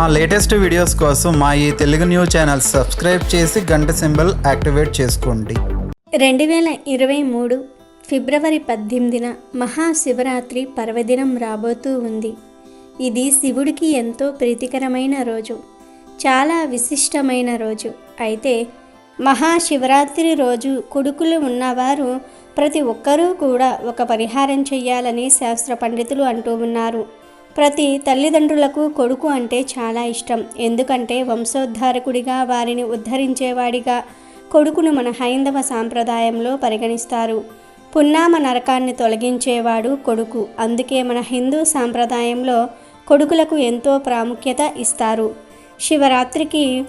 మా latest videos కోసం మా ఈ తెలుగు న్యూస్ ఛానల్ సబ్స్క్రైబ్ చేసి గంట సింబల్ యాక్టివేట్ చేసుకోండి. రెండు వేల ఇరవై మూడు ఫిబ్రవరి పద్దెనిమిదిన మహాశివరాత్రి పర్వదినం రాబోతూ ఉంది. ఇది శివుడికి ఎంతో ప్రీతికరమైన రోజు. చాలా విశిష్టమైన రోజు. అయితే మహాశివరాత్రి రోజు కొడుకులు ఉన్నవారు ప్రతి ఒక్కరూ కూడా ఒక పరిహారం చెయ్యాలని శాస్త్ర పండితులు అంటూ ఉన్నారు. ప్రతి తల్లిదండ్రులకు కొడుకు అంటే చాలా ఇష్టం. ఎందుకంటే వంశోద్ధారకుడిగా వారిని ఉద్ధరించేవాడిగా కొడుకును మన హైందవ సాంప్రదాయంలో పరిగణిస్తారు. పున్నామ నరకాన్ని తొలగించేవాడు కొడుకు. అందుకే మన హిందూ సాంప్రదాయంలో కొడుకులకు ఎంతో ప్రాముఖ్యత ఇస్తారు. శివరాత్రికి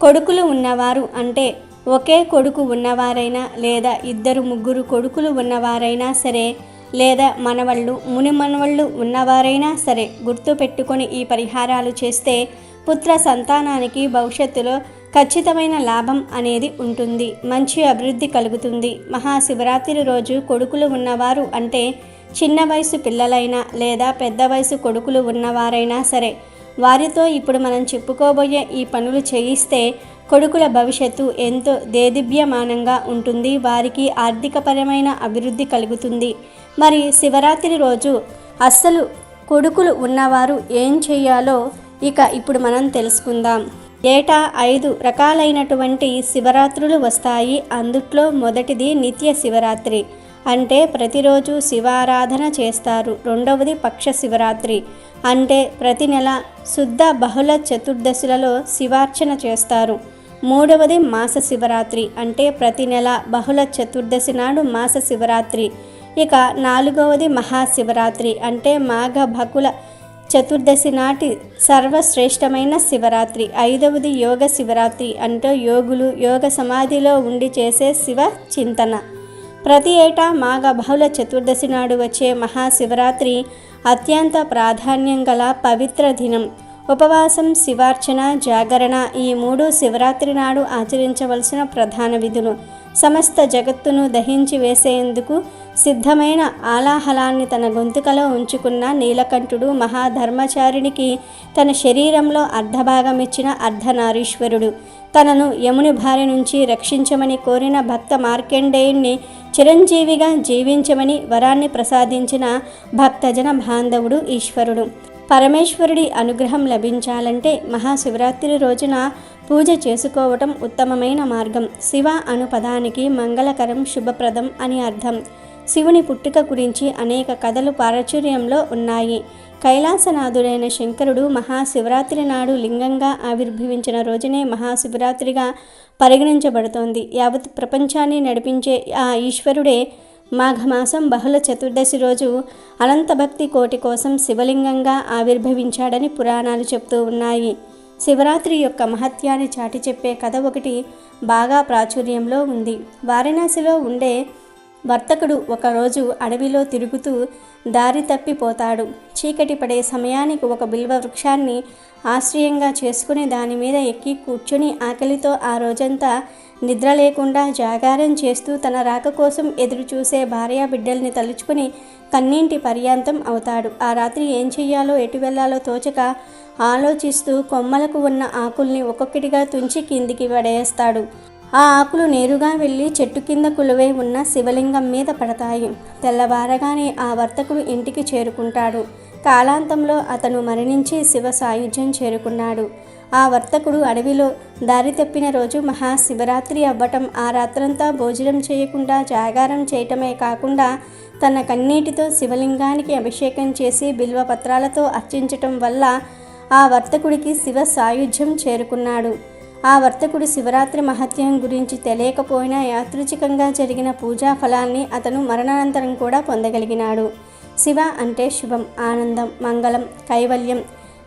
కొడుకులు ఉన్నవారు అంటే ఒకే కొడుకు ఉన్నవారైనా లేదా ఇద్దరు ముగ్గురు కొడుకులు ఉన్నవారైనా సరే లేదా మనవళ్ళు ముని మనవళ్ళు ఉన్నవారైనా సరే గుర్తు పెట్టుకొని ఈ పరిహారాలు చేస్తే పుత్ర సంతానానికి భవిష్యత్తులో ఖచ్చితమైన లాభం అనేది ఉంటుంది. మంచి అభివృద్ధి కలుగుతుంది. మహాశివరాత్రి రోజు కొడుకులు ఉన్నవారు అంటే చిన్న వయసు పిల్లలైనా లేదా పెద్ద వయసు కొడుకులు ఉన్నవారైనా సరే వారితో ఇప్పుడు మనం చెప్పుకోబోయే ఈ పనులు చేయిస్తే కొడుకుల భవిష్యత్తు ఎంతో దేదిభ్యమానంగా ఉంటుంది. వారికి ఆర్థికపరమైన అభివృద్ధి కలుగుతుంది. మరి శివరాత్రి రోజు అస్సలు కొడుకులు ఉన్నవారు ఏం చేయాలో ఇక ఇప్పుడు మనం తెలుసుకుందాం. ఏటా ఐదు రకాలైనటువంటి శివరాత్రులు వస్తాయి. అందుట్లో మొదటిది నిత్య శివరాత్రి. అంటే ప్రతిరోజు శివారాధన చేస్తారు. రెండవది పక్ష శివరాత్రి. అంటే ప్రతి నెల శుద్ధ బహుళ చతుర్దశులలో శివార్చన చేస్తారు. మూడవది మాస శివరాత్రి. అంటే ప్రతి నెల బహుళ చతుర్దశి నాడు మాస శివరాత్రి. ఇక నాలుగవది మహాశివరాత్రి అంటే మాఘ భకుల చతుర్దశి నాటి సర్వశ్రేష్టమైన శివరాత్రి. ఐదవది యోగ శివరాత్రి అంటే యోగులు యోగ సమాధిలో ఉండి చేసే శివ చింతన. ప్రతి ఏటా మాఘ బహుళ చతుర్దశి నాడు వచ్చే మహాశివరాత్రి అత్యంత ప్రాధాన్యం గల పవిత్ర దినం. ఉపవాసం శివార్చన జాగరణ ఈ మూడు శివరాత్రి నాడు ఆచరించవలసిన ప్రధాన విధులు. సమస్త జగత్తును దహించి వేసేందుకు సిద్ధమైన ఆలాహలాన్ని తన గొంతుకలో ఉంచుకున్న నీలకంఠుడు మహాధర్మచారినికి తన శరీరంలో అర్ధభాగం ఇచ్చిన అర్ధనారీశ్వరుడు. తనను యముని భార్య నుంచి రక్షించమని కోరిన భక్త మార్కండేయుణ్ణి చిరంజీవిగా జీవించమని వరాన్ని ప్రసాదించిన భక్తజన బాంధవుడు ఈశ్వరుడు. పరమేశ్వరుడి అనుగ్రహం లభించాలంటే మహాశివరాత్రి రోజున పూజ చేసుకోవటం ఉత్తమమైన మార్గం. శివ అను పదానికి మంగళకరం శుభప్రదం అని అర్థం. శివుని పుట్టుక గురించి అనేక కథలు ప్రాచుర్యంలో ఉన్నాయి. కైలాసనాథుడైన శంకరుడు మహాశివరాత్రి నాడు లింగంగా ఆవిర్భవించిన రోజునే మహాశివరాత్రిగా పరిగణించబడుతోంది. యావత్ ప్రపంచాన్ని నడిపించే ఆ ఈశ్వరుడే మాఘమాసం బహుళ చతుర్దశి రోజు అనంత భక్తి కోటి కోసం శివలింగంగా ఆవిర్భవించాడని పురాణాలు చెప్తూ ఉన్నాయి. శివరాత్రి యొక్క మహత్యాన్ని చాటి చెప్పే కథ ఒకటి బాగా ప్రాచుర్యంలో ఉంది. వారణాసిలో ఉండే వర్తకుడు ఒకరోజు అడవిలో తిరుగుతూ దారి తప్పిపోతాడు. చీకటి పడే సమయానికి ఒక బిల్వ వృక్షాన్ని ఆశ్రయంగా చేసుకుని దాని మీద ఎక్కి కూర్చుని ఆకలితో ఆ రోజంతా నిద్ర లేకుండా జాగారం చేస్తూ తన రాక కోసం ఎదురుచూసే భార్యా బిడ్డల్ని తలుచుకుని కన్నీంటి పర్యాంతం అవుతాడు. ఆ రాత్రి ఏం చెయ్యాలో ఎటు వెళ్ళాలో తోచక ఆలోచిస్తూ కొమ్మలకు ఉన్న ఆకుల్ని ఒక్కొక్కటిగా తుంచి కిందికి పడేస్తాడు. ఆ ఆకులు నేరుగా వెళ్ళి చెట్టు కింద కులువై ఉన్న శివలింగం మీద పడతాయి. తెల్లవారగానే ఆ వర్తకుడు ఇంటికి చేరుకుంటాడు. కాలాంతంలో అతను మరణించి శివ సాయుధ్యం చేరుకున్నాడు. ఆ వర్తకుడు అడవిలో దారి తప్పిన రోజు మహాశివరాత్రి అవ్వటం ఆ రాత్రంతా భోజనం చేయకుండా జాగారం చేయటమే కాకుండా తన కన్నీటితో శివలింగానికి అభిషేకం చేసి బిల్వ పత్రాలతో అర్చించటం వల్ల ఆ వర్తకుడికి శివ సాయుధ్యం చేరుకున్నాడు. ఆ వర్తకుడు శివరాత్రి మహత్యం గురించి తెలియకపోయినా యాదృచ్ఛికంగా జరిగిన పూజా ఫలాన్ని అతను మరణానంతరం కూడా పొందగలిగినాడు. శివ అంటే శుభం ఆనందం మంగళం కైవల్యం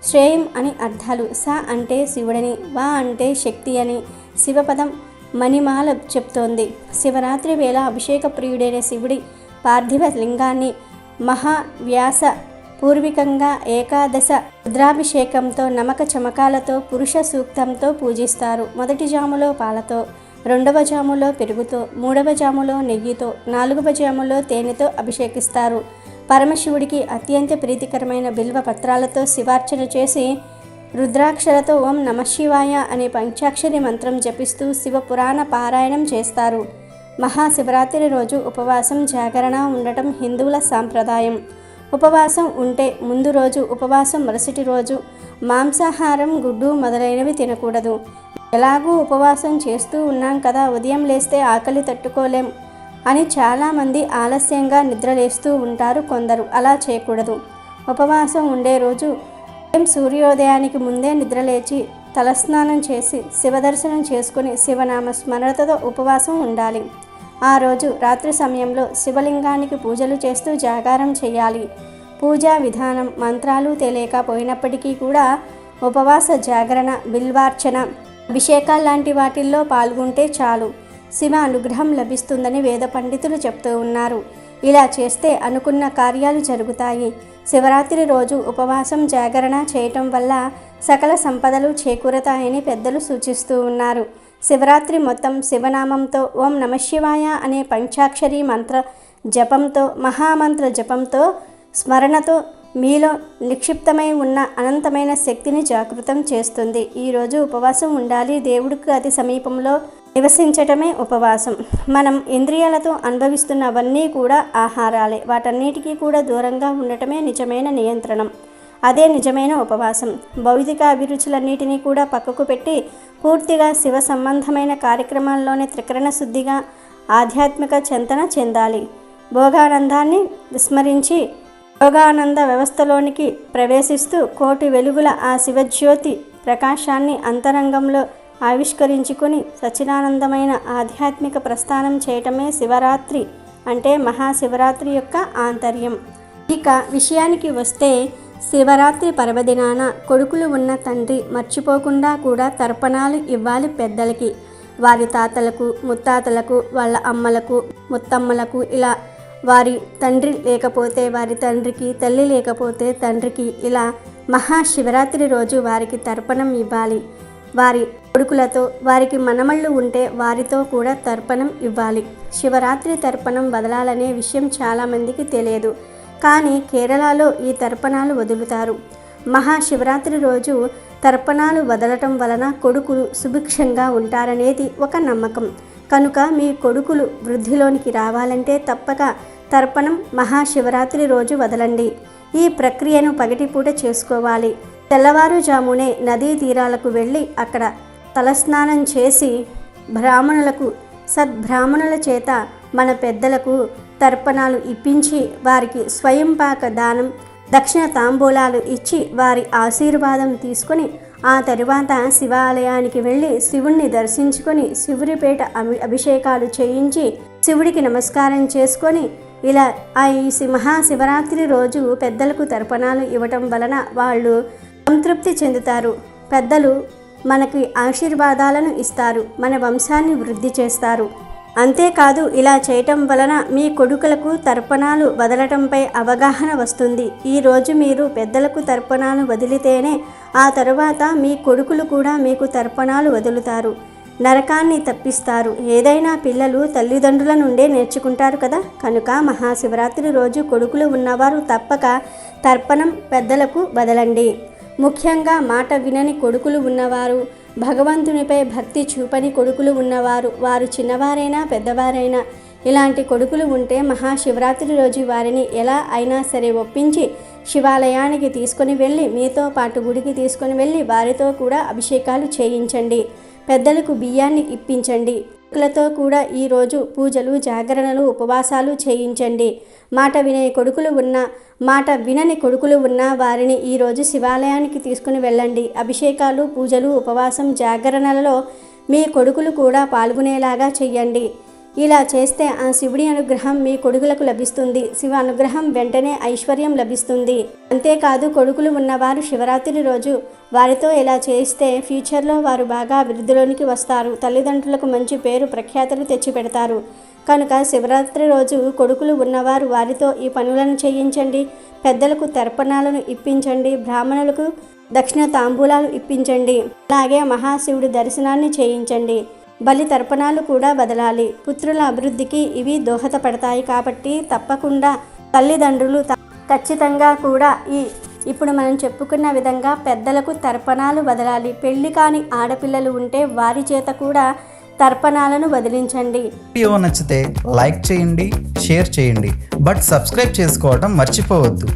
శ్రేయం అని అర్థాలు. స అంటే శివుడని వా అంటే శక్తి అని శివపదం మణిమాల చెప్తోంది. శివరాత్రి వేళ అభిషేక ప్రియుడైన శివుడి పార్థివ లింగాన్ని మహావ్యాస పూర్వికంగా ఏకాదశ రుద్రాభిషేకంతో నమక చమకాలతో పురుష సూక్తంతో పూజిస్తారు. మొదటి జాములో పాలతో రెండవ జాములో పెరుగుతో మూడవ జాములో నెయ్యితో నాలుగవ జాములో తేనెతో అభిషేకిస్తారు. పరమశివుడికి అత్యంత ప్రీతికరమైన బిల్వ పత్రాలతో శివార్చన చేసి రుద్రాక్షరతో ఓం నమశివాయ అనే పంచాక్షరి మంత్రం జపిస్తూ శివ పురాణ పారాయణం చేస్తారు. మహాశివరాత్రి రోజు ఉపవాసం జాగరణ ఉండటం హిందువుల సాంప్రదాయం. ఉపవాసం ఉంటే ముందు రోజు ఉపవాసం మరుసటి రోజు మాంసాహారం గుడ్డు మొదలైనవి తినకూడదు. ఎలాగూ ఉపవాసం చేస్తూ ఉన్నాం కదా ఉదయం లేస్తే ఆకలి తట్టుకోలేం. అని చాలామంది ఆలస్యంగా నిద్రలేస్తూ ఉంటారు కొందరు. అలా చేయకూడదు. ఉపవాసం ఉండే రోజు ఉదయం సూర్యోదయానికి ముందే నిద్రలేచి తలస్నానం చేసి శివదర్శనం చేసుకుని శివనామ స్మరణతో ఉపవాసం ఉండాలి. ఆ రోజు రాత్రి సమయంలో శివలింగానికి పూజలు చేస్తూ జాగారం చేయాలి. పూజా విధానం మంత్రాలు తెలియకపోయినప్పటికీ కూడా ఉపవాస జాగరణ బిల్వార్చన అభిషేకాలు లాంటి వాటిల్లో పాల్గొంటే చాలు. శివ అనుగ్రహం లభిస్తుందని వేద పండితులు చెప్తూ ఉన్నారు. ఇలా చేస్తే అనుకున్న కార్యాలు జరుగుతాయి. శివరాత్రి రోజు ఉపవాసం జాగరణ చేయటం వల్ల సకల సంపదలు చేకూరతాయని పెద్దలు సూచిస్తూ ఉన్నారు. శివరాత్రి మొత్తం శివనామంతో ఓం నమశివాయ అనే పంచాక్షరి మంత్ర జపంతో మహామంత్ర జపంతో స్మరణతో మీలో నిక్షిప్తమై ఉన్న అనంతమైన శక్తిని జాగృతం చేస్తుంది. ఈరోజు ఉపవాసం ఉండాలి. దేవుడికి అతి సమీపంలో నివసించటమే ఉపవాసం. మనం ఇంద్రియాలతో అనుభవిస్తున్నవన్నీ కూడా ఆహారాలే. వాటన్నిటికీ కూడా దూరంగా ఉండటమే నిజమైన నియంత్రణం. అదే నిజమైన ఉపవాసం. భౌతిక అభిరుచులన్నిటినీ కూడా పక్కకు పెట్టి పూర్తిగా శివ సంబంధమైన కార్యక్రమాల్లోనే త్రికరణ శుద్ధిగా ఆధ్యాత్మిక చింతన చెందాలి. భోగానందాన్ని విస్మరించి యోగానంద వ్యవస్థలోనికి ప్రవేశిస్తూ కోటి వెలుగుల ఆ శివజ్యోతి ప్రకాశాన్ని అంతరంగంలో ఆవిష్కరించుకుని సచినానందమైన ఆధ్యాత్మిక ప్రస్థానం చేయటమే శివరాత్రి అంటే మహాశివరాత్రి యొక్క ఆంతర్యం. ఇక విషయానికి వస్తే శివరాత్రి పర్వదినాన కొడుకులు ఉన్న తండ్రి మర్చిపోకుండా కూడా తర్పణాలు ఇవ్వాలి పెద్దలకి. వారి తాతలకు ముత్తాతలకు వాళ్ళ అమ్మలకు ముత్తమ్మలకు ఇలా వారి తండ్రి లేకపోతే వారి తండ్రికి తల్లి లేకపోతే తండ్రికి ఇలా మహాశివరాత్రి రోజు వారికి తర్పణం ఇవ్వాలి. వారి కొడుకులతో వారికి మనమళ్ళు ఉంటే వారితో కూడా తర్పణం ఇవ్వాలి. శివరాత్రి తర్పణం వదలాలనే విషయం చాలామందికి తెలియదు. కానీ కేరళలో ఈ తర్పణాలు వదులుతారు. మహాశివరాత్రి రోజు తర్పణాలు వదలటం వలన కొడుకులు సుభిక్షంగా ఉంటారనేది ఒక నమ్మకం. కనుక మీ కొడుకులు వృద్ధిలోనికి రావాలంటే తప్పక తర్పణం మహాశివరాత్రి రోజు వదలండి. ఈ ప్రక్రియను పగటిపూట చేసుకోవాలి. తెల్లవారుజామునే నదీ తీరాలకు వెళ్ళి అక్కడ తలస్నానం చేసి బ్రాహ్మణులకు సద్బ్రాహ్మణుల చేత మన పెద్దలకు తర్పణాలు ఇప్పించి వారికి స్వయంపాక దానం దక్షిణ తాంబూలాలు ఇచ్చి వారి ఆశీర్వాదం తీసుకొని ఆ తరువాత శివాలయానికి వెళ్ళి శివుణ్ణి దర్శించుకొని శివుడిపేట అభి అభిషేకాలు చేయించి శివుడికి నమస్కారం చేసుకొని ఇలా ఆ ఈ మహాశివరాత్రి రోజు పెద్దలకు తర్పణాలు ఇవ్వటం వలన వాళ్ళు సంతృప్తి చెందుతారు. పెద్దలు మనకి ఆశీర్వాదాలను ఇస్తారు. మన వంశాన్ని వృద్ధి చేస్తారు. అంతేకాదు ఇలా చేయటం వలన మీ కొడుకులకు తర్పణాలు వదలటంపై అవగాహన వస్తుంది. ఈరోజు మీరు పెద్దలకు తర్పణాలు వదిలితేనే ఆ తరువాత మీ కొడుకులు కూడా మీకు తర్పణాలు వదులుతారు. నరకాన్ని తప్పిస్తారు. ఏదైనా పిల్లలు తల్లిదండ్రుల నుండే నేర్చుకుంటారు కదా? కనుక మహాశివరాత్రి రోజు కొడుకులు ఉన్నవారు తప్పక తర్పణం పెద్దలకు వదలండి. ముఖ్యంగా మాట వినని కొడుకులు ఉన్నవారు భగవంతునిపై భక్తి చూపని కొడుకులు ఉన్నవారు వారు చిన్నవారైనా పెద్దవారైనా. ఇలాంటి కొడుకులు ఉంటే మహాశివరాత్రి రోజు వారిని ఎలా అయినా సరే ఒప్పించి శివాలయానికి తీసుకొని వెళ్ళి మీతో పాటు గుడికి తీసుకొని వెళ్ళి వారితో కూడా అభిషేకాలు చేయించండి. పెద్దలకు బియ్యాన్ని ఇప్పించండి. కొడుకులతో కూడా ఈరోజు పూజలు జాగరణలు ఉపవాసాలు చేయించండి. మాట వినే కొడుకులు ఉన్న మాట వినని కొడుకులు ఉన్న వారిని ఈరోజు శివాలయానికి తీసుకుని వెళ్ళండి. అభిషేకాలు పూజలు ఉపవాసం జాగరణలలో మీ కొడుకులు కూడా పాల్గొనేలాగా చెయ్యండి ఇలా చేస్తే ఆ శివుడి అనుగ్రహం మీ కొడుకులకు లభిస్తుంది. శివ అనుగ్రహం వెంటనే ఐశ్వర్యం లభిస్తుంది. అంతేకాదు కొడుకులు ఉన్నవారు శివరాత్రి రోజు వారితో ఇలా చేస్తే ఫ్యూచర్లో వారు బాగా అభివృద్ధిలోనికి వస్తారు. తల్లిదండ్రులకు మంచి పేరు ప్రఖ్యాతలు తెచ్చిపెడతారు. కనుక శివరాత్రి రోజు కొడుకులు ఉన్నవారు వారితో ఈ పనులను చేయించండి. పెద్దలకు తర్పణాలను ఇప్పించండి. బ్రాహ్మణులకు దక్షిణ తాంబూలాలు ఇప్పించండి. అలాగే మహాశివుడి దర్శనాన్ని చేయించండి. బలి తర్పణాలు కూడా వదలాలి. పుత్రుల అభివృద్ధికి ఇవి దోహదపడతాయి కాబట్టి తప్పకుండా తల్లిదండ్రులు ఖచ్చితంగా కూడా ఈ ఇప్పుడు మనం చెప్పుకున్న విధంగా పెద్దలకు తర్పణాలు వదలాలి. పెళ్ళి కాని ఆడపిల్లలు ఉంటే వారి చేత కూడా తర్పణాలను వదిలించండి. వీడియో నచ్చితే లైక్ చేయండి షేర్ చేయండి. బట్ సబ్స్క్రైబ్ చేసుకోవడం మర్చిపోవద్దు.